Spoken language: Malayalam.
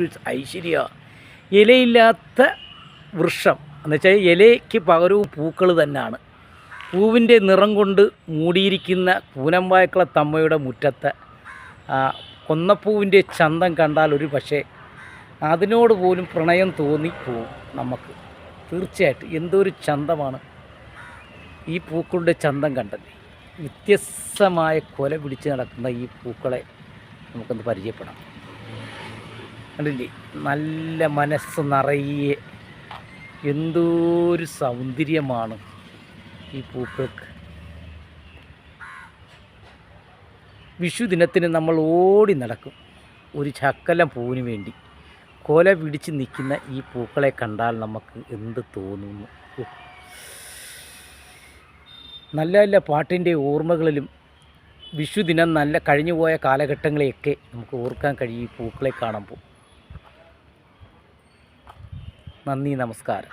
എന്തൊരു ഐശ്വര്യ. ഇലയില്ലാത്ത വൃക്ഷം. എന്നുവെച്ചാൽ ഇലയ്ക്ക് പകരവും പൂക്കൾ തന്നെയാണ് പൂവിന്റെ നിറം കൊണ്ട് മൂടിയിരിക്കുന്ന കൂനമ്പായക്കള തമ്മയുടെ മുറ്റത്ത് കൊന്നപ്പൂവിന്റെ ചന്തം കണ്ടാൽ ഒരു പക്ഷേ അതിനോട് പോലും പ്രണയം തോന്നി പോവും നമുക്ക്. തീർച്ചയായിട്ടും എന്തൊരു ചന്തമാണ് ഈ പൂക്കളുടെ ചന്തം കണ്ടത്. വ്യത്യസ്തമായ കൊല പിടിച്ച് നടക്കുന്ന ഈ പൂക്കളെ നമുക്കൊന്ന് പരിചയപ്പെടാം. കണ്ടില്ലേ? നല്ല മനസ്സ് നിറയെ. എന്തോരു സൗന്ദര്യമാണ് ഈ പൂക്കൾക്ക്. വിഷു ദിനത്തിന് നമ്മൾ ഓടി നടക്കും. ഒരു ചക്കലം പൂവിന് വേണ്ടി. കൊല പിടിച്ച് നിൽക്കുന്ന ഈ പൂക്കളെ കണ്ടാൽ നമുക്ക് എന്ത് തോന്നുന്നു. നല്ല നല്ല പാട്ടിന്റെ ഓർമ്മകളിലും വിഷുദിനം നല്ല കഴിഞ്ഞുപോയ കാലഘട്ടങ്ങളെയൊക്കെ നമുക്ക് ഓർക്കാൻ കഴിയും ഈ പൂക്കളെ കാണുമ്പോൾ. നന്ദി നമസ്കാരം.